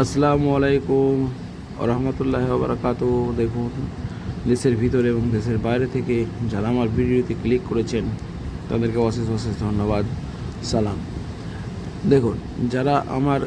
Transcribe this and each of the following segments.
আসসালামু আলাইকুম রহমতুল্লাহ বারাকাত দেখুন, দেশের ভিতরে এবং দেশের বাইরে থেকে যারা আমার ভিডিওতে ক্লিক করেছেন, তাদেরকে অশেষ অশেষ ধন্যবাদ, সালাম। দেখুন, যারা আমার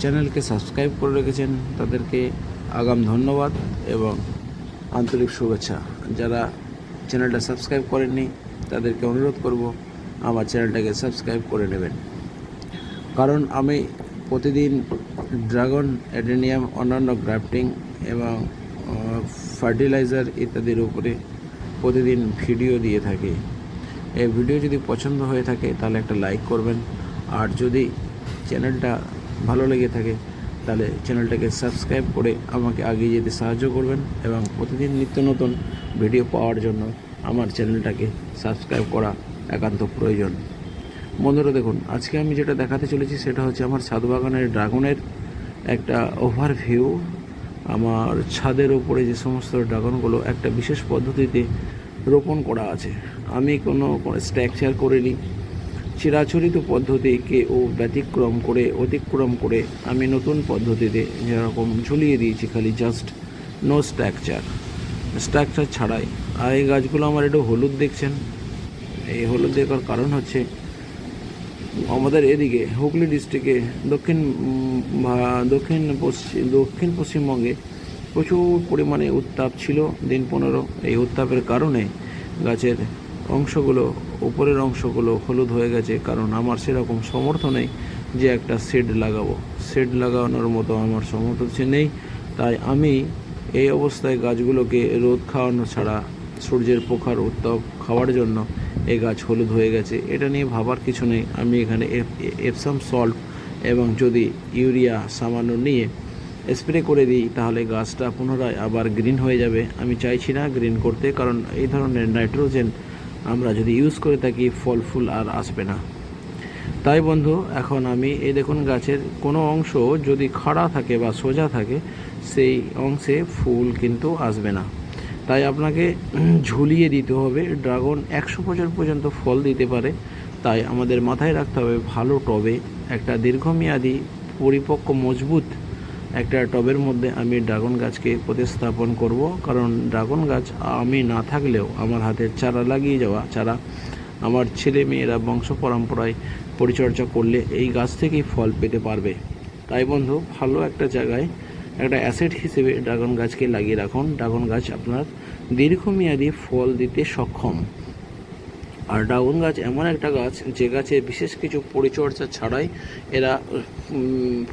চ্যানেলকে সাবস্ক্রাইব করে রেখেছেন, তাদেরকে আগাম ধন্যবাদ এবং আন্তরিক শুভেচ্ছা। যারা চ্যানেলটা সাবস্ক্রাইব করেননি, তাদেরকে অনুরোধ করব, আমার চ্যানেলটাকে সাবস্ক্রাইব করে নেবেন। কারণ আমি প্রতিদিন ড্রাগন, অ্যাডেনিয়াম, অন্যান্য গ্রাফটিং এবং ফার্টিলাইজার ইত্যাদির উপরে প্রতিদিন ভিডিও দিয়ে থাকি। এই ভিডিও যদি পছন্দ হয়ে থাকে, তাহলে একটা লাইক করবেন। আর যদি চ্যানেলটা ভালো লেগে থাকে, তাহলে চ্যানেলটাকে সাবস্ক্রাইব করে আমাকে এগিয়ে যেতে সাহায্য করবেন এবং প্রতিদিন নিত্য নতুন ভিডিও পাওয়ার জন্য আমার চ্যানেলটাকে সাবস্ক্রাইব করা একান্ত প্রয়োজন। বন্ধুরা, দেখুন, আজকে আমি যেটা দেখাতে চলেছি, সেটা হচ্ছে আমার ছাদ বাগানের ড্রাগনের একটা ওভারভিউ আমার ছাদের ওপরে যে সমস্ত ড্রাগনগুলো একটা বিশেষ পদ্ধতিতে রোপণ করা আছে। আমি কোনো স্ট্রাকচার করিনি। চিরাচরিত পদ্ধতিকে ও ব্যতিক্রম করে, অতিক্রম করে আমি নতুন পদ্ধতিতে যেরকম ঝুলিয়ে দিয়েছি খালি জাস্ট নো স্ট্রাকচার স্ট্রাকচার ছাড়াই, আর এই গাছগুলো আমার একটু হলুদ দেখছেন। এই হলুদ দেখার কারণ হচ্ছে আমাদের এদিকে, হুগলি ডিস্ট্রিক্টে দক্ষিণ দক্ষিণ পশ্চিম, দক্ষিণ পশ্চিমবঙ্গে প্রচুর পরিমাণে উত্তাপ ছিল দিন পনেরো। এই উত্তাপের কারণে গাছের অংশগুলো, উপরের অংশগুলো হলুদ হয়ে গেছে। কারণ আমার সেরকম সমর্থ নেই যে একটা শেড লাগাবো। শেড লাগানোর মতো আমার সমর্থ নেই। তাই আমি এই অবস্থায় গাছগুলোকে রোদ খাওয়ানো ছাড়া সূর্যের পোখার উত্তাপ খাওয়ার জন্য এই গাছ হলুদ হয়ে গেছে। এটা নিয়ে ভাবার কিছু নেই। আমি এখানে এপ- এপসাম সল্ট এবং যদি ইউরিয়া সামান্য নিয়ে স্প্রে করে দিই, তাহলে গাছটা পুনরায় আবার গ্রিন হয়ে যাবে। আমি চাইছি না গ্রিন করতে, কারণ এই ধরনের নাইট্রোজেন আমরা যদি ইউজ করে থাকি, ফল, ফুল আর আসবে না। তাই বন্ধু, এখন আমি, এই দেখুন গাছের কোনো অংশ যদি খাড়া থাকে বা সোজা থাকে, সেই অংশে ফুল কিন্তু আসবে না। তাই আপনাকে ঝুলিয়ে দিতে হবে। ড্রাগন একশো বছর পর্যন্ত ফল দিতে পারে। তাই আমাদের মাথায় রাখতে হবে ভালো টবে একটা দীর্ঘমেয়াদী, পরিপক্ক, মজবুত একটা টবের মধ্যে আমি ড্রাগন গাছকে প্রতিস্থাপন করব। কারণ ড্রাগন গাছ আমি না থাকলেও আমার হাতের চারা লাগিয়ে যাওয়া, চারা আমার ছেলে মেয়েরা বংশ পরম্পরায় পরিচর্যা করলে এই গাছ থেকেই ফল পেতে পারবে। তাই বন্ধু, ভালো একটা জায়গায় একটা অ্যাসেট হিসেবে ড্রাগন গাছকে লাগিয়ে রাখুন। ড্রাগন গাছ আপনার দীর্ঘমেয়াদী ফল দিতে সক্ষম। আর ড্রাগন গাছ এমন একটা গাছ, যে গাছে বিশেষ কিছু পরিচর্যা ছাড়াই এরা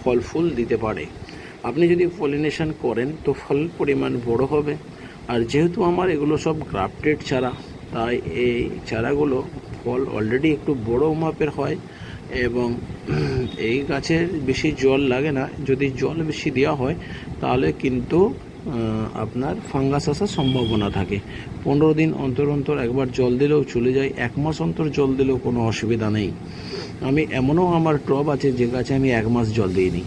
ফল ফুল দিতে পারে। আপনি যদি পলিনেশন করেন, তো ফল পরিমাণ বড় হবে। আর যেহেতু আমার এগুলো সব গ্রাফটেড চারা, তাই এই চারাগুলো ফল অলরেডি একটু বড় মাপের হয়। এবং এই গাছের বেশি জল লাগে না। যদি জল বেশি দেওয়া হয়, তাহলে কিন্তু আপনার ফাঙ্গাস আসার সম্ভাবনা থাকে। পনেরো দিন অন্তর অন্তর একবার জল দিলেও চলে যায়, এক মাস অন্তর জল দিলেও কোনো অসুবিধা নেই। আমি এমনও আমার টব আছে, যে গাছে আমি এক মাস জল দিইনি।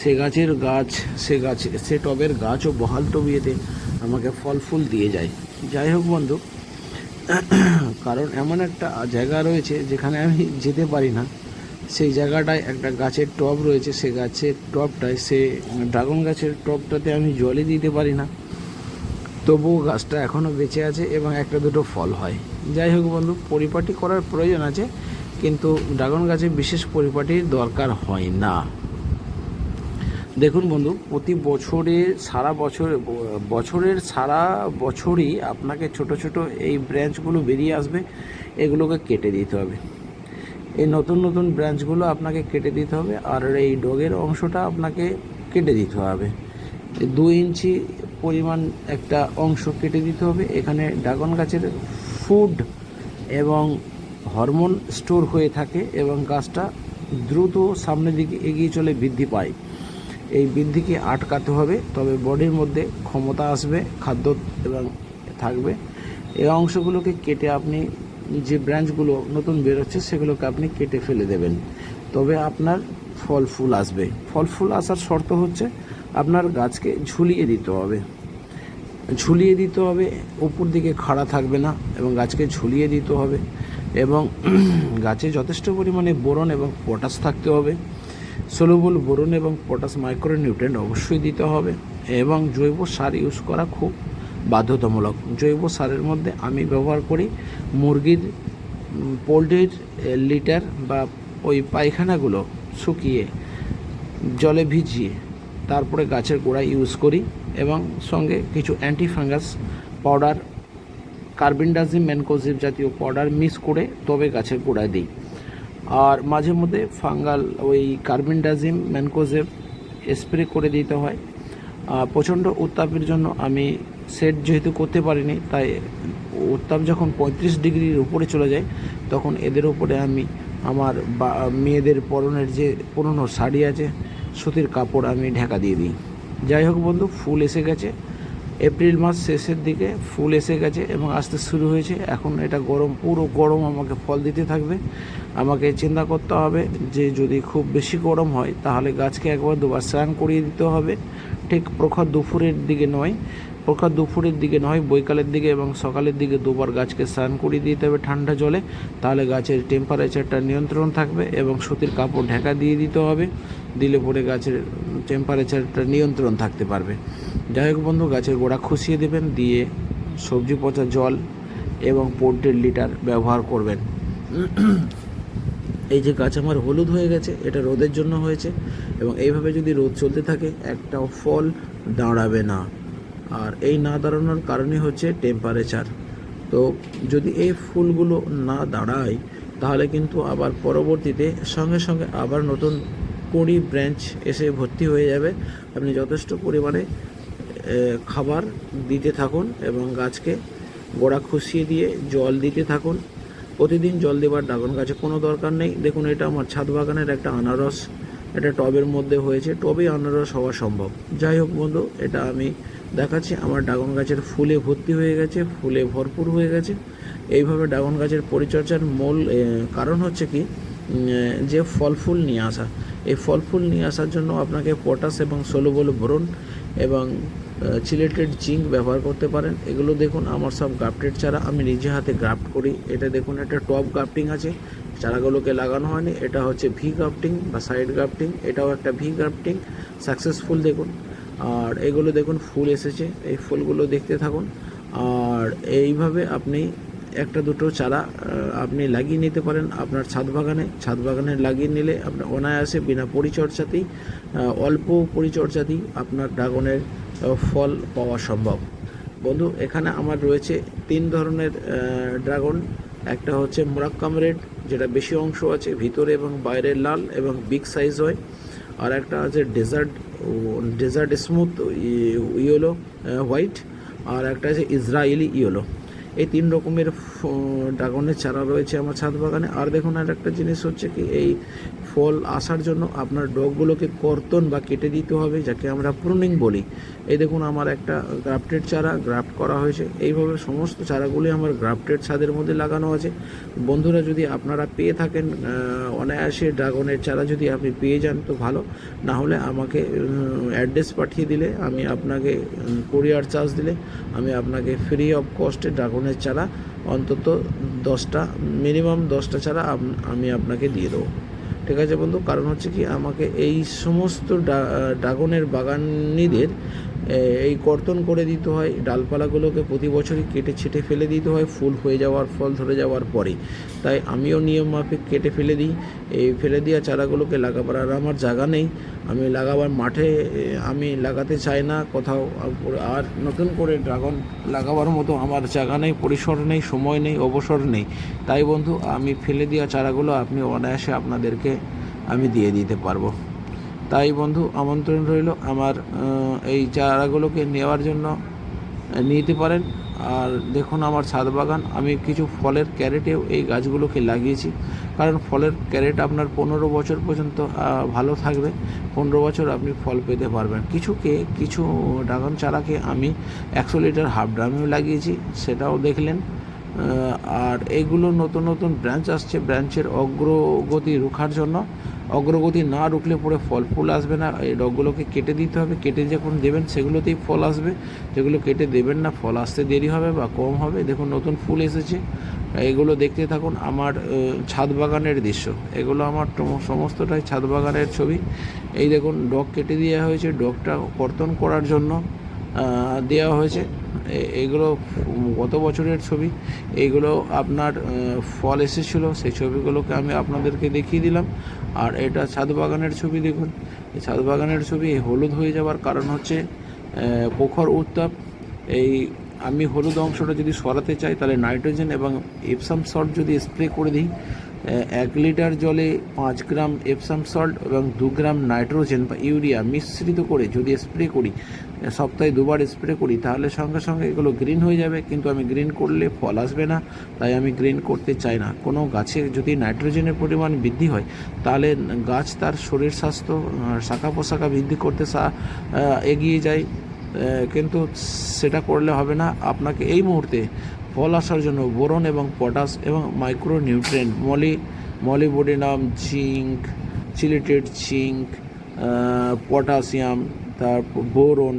সে গাছের গাছ, সে গাছ, সে টবের গাছও বহাল তবিয়েতে আমাকে ফল ফুল দিয়ে যায়। যাই হোক বন্ধু, কারণ এমন একটা জায়গা রয়েছে, যেখানে আমি যেতে পারি না। সেই জায়গাটায় একটা গাছের টব রয়েছে, সে গাছের টবটায় সে ড্রাগন গাছের টবটাতে আমি জলই দিতে পারি না। তবুও গাছটা এখনও বেঁচে আছে এবং একটা দুটো ফল হয়। যাই হোক বন্ধু, পরিপাটি করার প্রয়োজন আছে, কিন্তু ড্রাগন গাছে বিশেষ পরিপাটির দরকার হয় না। দেখুন বন্ধু, প্রতি বছরে সারা বছর, বছরের সারা বছরই আপনাকে ছোট ছোট এই ব্রাঞ্চগুলো বেরিয়ে আসবে, এগুলোকে কেটে দিতে হবে। এই নতুন নতুন ব্রাঞ্চগুলো আপনাকে কেটে দিতে হবে আর এই ডগের অংশটা আপনাকে কেটে দিতে হবে। দু ইঞ্চি পরিমাণ একটা অংশ কেটে দিতে হবে। এখানে ড্রাগন গাছের ফুড এবং হরমোন স্টোর হয়ে থাকে এবং গাছটা দ্রুত সামনের দিকে এগিয়ে চলে বৃদ্ধি পায়। এই বৃদ্ধিকে আটকাতে হবে, তবে বডির মধ্যে ক্ষমতা আসবে, খাদ্য এবং থাকবে। এই অংশগুলোকে কেটে আপনি যে ব্রাঞ্চগুলো নতুন বেরোচ্ছে সেগুলোকে আপনি কেটে ফেলে দেবেন। তবে আপনার ফল ফুল আসবে। ফল ফুল আসার শর্ত হচ্ছে আপনার গাছকে ঝুলিয়ে দিতে হবে। ঝুলিয়ে দিতে হবে উপর দিকে খাড়া থাকবে না এবং গাছকে ঝুলিয়ে দিতে হবে এবং গাছে যথেষ্ট পরিমাণে বোরন এবং পটাশ থাকতে হবে। সোলোবল বোরন এবং পটাশ মাইক্রোনিউট্রেন্ট অবশ্যই দিতে হবে এবং জৈব সার ইউজ করা খুব বাধ্যতামূলক জৈব সারের মধ্যে আমি ব্যবহার করি মুরগির পোলট্রির লিটার বা ওই পায়খানাগুলো শুকিয়ে জলে ভিজিয়ে তারপরে গাছের গোড়ায় ইউজ করি এবং সঙ্গে কিছু anti fungus powder carbendazim mancozeb জাতীয় পাউডার মিক্স করে তবে গাছের গোড়ায় দিই। আর মাঝে মধ্যে ফাঙ্গাল ওই কার্বিনডাজিম ম্যানকোজেব স্প্রে করে দিতে হয়। প্রচণ্ড উত্তাপের জন্য আমি সেট যেহেতু করতে পারিনি, তাই উত্তাপ যখন পঁয়ত্রিশ ডিগ্রির উপরে চলে যায় তখন এদের উপরে আমি আমার বা, মেয়েদের পরনের যে পুরনো শাড়ি আছে, সুতির কাপড় আমি ঢাকা দিয়ে দিই। যাই হোক বন্ধু, ফুল এসে গেছে। এপ্রিল মাস শেষের দিকে ফুল এসে গেছে এবং আসতে শুরু হয়েছে। এখন এটা গরম, পুরো গরম আমাকে ফল দিতে থাকবে। আমাকে চিন্তা করতে হবে যে যদি খুব বেশি গরম হয়, তাহলে গাছকে একবার দুবার স্নান করিয়ে দিতে হবে। ঠিক প্রখর দুপুরের দিকে নয় প্রখর দুপুরের দিকে নয়, বৈকালের দিকে এবং সকালের দিকে দুবার গাছকে স্নান করিয়ে দিতে হবে ঠান্ডা জলে। তাহলে গাছের টেম্পারেচারটা নিয়ন্ত্রণ থাকবে এবং সুতির কাপড় ঢাকা দিয়ে দিতে হবে। দিলে পরে গাছের টেম্পারেচারটা নিয়ন্ত্রণ থাকতে পারবে। যাই হোক বন্ধু, গাছের গোড়া খুশিয়ে দেবেন, দিয়ে সবজি পচা জল এবং পোল্ট্রির লিটার ব্যবহার করবেন। এই যে গাছ আমার হলুদ হয়ে গেছে, এটা রোদের জন্য হয়েছে এবং এইভাবে যদি রোদ চলতে থাকে, একটাও ফল দাঁড়াবে না। আর এই না দাঁড়ানোর কারণে হচ্ছে টেম্পারেচার তো যদি এই ফুলগুলো না দাঁড়ায়, তাহলে কিন্তু আবার পরবর্তীতে সঙ্গে সঙ্গে আবার নতুন কুড়ি ব্রাঞ্চ এসে ভর্তি হয়ে যাবে। আপনি যথেষ্ট পরিমাণে খাবার দিতে থাকুন এবং গাছকে গোড়া খুশিয়ে দিয়ে জল দিতে থাকুন। প্রতিদিন জল দেওয়ার ড্রাগন গাছে কোনো দরকার নেই। দেখুন, এটা আমার ছাদ বাগানের একটা আনারস। এটা টবের মধ্যে হয়েছে, টবেই আনারস হওয়া সম্ভব। যাই হোক বন্ধু, এটা আমি দেখাচ্ছি। আমার ড্রাগন গাছের ফুলে ভর্তি হয়ে গেছে, ফুলে ভরপুর হয়ে গেছে। এইভাবে ড্রাগন গাছের পরিচর্যার মূল কারণ হচ্ছে কি যে ফল ফুল নিয়ে আসা। এই ফল ফুল নিয়ে আসার জন্য আপনাকে পটাশ এবং সোলোবল ভরুন এবং চিলেটেড জিঙ্ক ব্যবহার করতে পারেন। এগুলো দেখুন, আমার সব গ্রাফটেড চারা। আমি নিজে হাতে গ্রাফট করি। এটা দেখুন, একটা টপ গ্রাফটিং আছে। চারাগুলোকে লাগানো হয়নি। এটা হচ্ছে ভি গ্রাফটিং বা সাইড গ্রাফটিং এটাও একটা ভি গ্রাফটিং সাকসেসফুল দেখুন। আর এগুলো দেখুন, ফুল এসেছে। এই ফুলগুলো দেখতে থাকুন। আর এইভাবে আপনি একটা দুটো চারা আপনি লাগিয়ে নিতে পারেন আপনার ছাদ বাগানে। ছাদ বাগানে লাগিয়ে নিলে আপনার অনায়াসে বিনা পরিচর্যাতেই অল্প পরিচর্যাতেই আপনার ড্রাগনের ফল পাওয়া সম্ভব। বন্ধু, এখানে আমার রয়েছে তিন ধরনের ড্রাগন। একটা হচ্ছে মোরাক্কাম রেড, যেটা বেশি অংশ আছে ভিতরে এবং বাইরে লাল এবং বিগ সাইজ হয়। আর একটা আছে desert desert smooth yellow white. আর একটা আছে ইসরায়েলি ইয়েলো। এই তিন রকমের ড্রাগনের চারা রয়েছে আমার ছাদ বাগানে। আর দেখুন, আর একটা জিনিস হচ্ছে কি, এই ফল আসার জন্য আপনার ডগগুলোকে কর্তন বা কেটে দিতে হবে, যাকে আমরা প্রুনিং বলি। এই দেখুন, আমার একটা গ্রাফটেড চারা গ্রাফট করা হয়েছে। এইভাবে সমস্ত চারাগুলি আমার গ্রাফটেড ছাদের মধ্যে লাগানো আছে। বন্ধুরা, যদি আপনারা পেয়ে থাকেন অনায়াসে ড্রাগনের চারা যদি আপনি পেয়ে যান, তো ভালো। না হলে আমাকে অ্যাড্রেস পাঠিয়ে দিলে, আমি আপনাকে কোরিয়ার চার্জ দিলে, আমি আপনাকে ফ্রি অফ কস্টে ড্রাগনের চারা, অন্তত দশটা, মিনিমাম দশটা চারা আমি আপনাকে দিয়ে দেবো। ঠিক আছে বন্ধু? কারণ হচ্ছে কি, আমাকে এই সমস্ত ড্রাগনের বাগানিদের এই কর্তন করে দিতে হয়, ডালপালাগুলোকে প্রতি বছরই কেটে ছেটে ফেলে দিতে হয়, ফুল হয়ে যাওয়ার ফল ধরে যাওয়ার পরে তাই আমিও নিয়ম মাফিক কেটে ফেলে দিই, এই ফেলে দেওয়া চারাগুলোকে লাগাবার। আর আমার জায়গা নেই, আমি লাগাবার মাঠে আমি লাগাতে চাই না, কোথাও আর নতুন করে ড্রাগন লাগাবার মতো আমার জায়গা নেই, পরিসর নেই, সময় নেই, অবসর নেই। তাই বন্ধু, আমি ফেলে দেওয়া চারাগুলো আপনি অনায়াসে আপনাদেরকে আমি দিয়ে দিতে পারব। তাই বন্ধু, আমন্ত্রণ রইল আমার এই চারাগুলোকে নেওয়ার জন্য নিতে পারেন। আর দেখুন আমার ছাদ বাগান, আমি কিছু ফলের ক্যারেটেও এই গাছগুলোকে লাগিয়েছি। কারণ ফলের ক্যারেট আপনার পনেরো বছর পর্যন্ত ভালো থাকবে। পনেরো বছর আপনি ফল পেতে পারবেন। কিছুকে, কিছু ড্রাগন চারাকে আমি একশো লিটার হাফ ড্রামেও লাগিয়েছি, সেটাও দেখলেন। আর এইগুলো নতুন নতুন ব্রাঞ্চ আসছে, ব্রাঞ্চের অগ্রগতি রোখার জন্য। অগ্রগতি না রুখলে পরে ফল ফুল আসবে না। এই ডগগুলোকে কেটে দিতে হবে। কেটে যখন দেবেন, সেগুলোতেই ফল আসবে। যেগুলো কেটে দেবেন না, ফল আসতে দেরি হবে বা কম হবে। দেখুন, নতুন ফুল এসেছে। এগুলো দেখতে থাকুন। আমার ছাদ বাগানের দৃশ্য। এগুলো আমার সমস্তটাই ছাদ বাগানের ছবি। এই দেখুন, ডগ কেটে দেওয়া হয়েছে। ডগটা কর্তন করার জন্য দেওয়া হয়েছে। এগুলো গত বছরের ছবি। এইগুলো আপনার ফল এসেছিল, সেই ছবিগুলোকে আমি আপনাদেরকে দেখিয়ে দিলাম। আর এটা ছাদ বাগানের ছবি দেখুন। এই ছাদ বাগানের ছবি হলুদ হয়ে যাওয়ার কারণ হচ্ছে পোখর উত্তাপ। এই আমি হলুদ অংশটা যদি সরাতে চাই, তাহলে নাইট্রোজেন এবং এপসাম সল্ট যদি স্প্রে করে দিই এক লিটার জলে পাঁচ গ্রাম এপসাম সল্ট এবং দু গ্রাম নাইট্রোজেন বা ইউরিয়া মিশ্রিত করে যদি স্প্রে করি সপ্তাহে দুবার স্প্রে করি, তাহলে সঙ্গে সঙ্গে এগুলো গ্রিন হয়ে যাবে। কিন্তু আমি গ্রিন করলে ফল আসবে না, তাই আমি গ্রিন করতে চাই না। কোনো গাছে যদি নাইট্রোজেনের পরিমাণ বৃদ্ধি হয়, তাহলে গাছ তার শরীর স্বাস্থ্য শাখা পোশাখা বৃদ্ধি করতে এগিয়ে যায়। কিন্তু সেটা করলে হবে না। আপনাকে এই মুহূর্তে ফল আসার জন্য বোরন এবং পটাশ এবং micro nutrient moly, molybdenum, zinc chelated zinc potassium, তারপর বোরন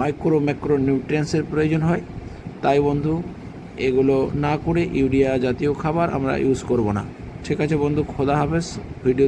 মাইক্রো ম্যাক্রো নিউট্রিয়েন্টসের প্রয়োজন হয়। তাই বন্ধু, এগুলো না করে ইউরিয়া জাতীয় খাবার আমরা ইউজ করব না। ঠিক আছে বন্ধু, খোদা হাফেজ, ভিডিও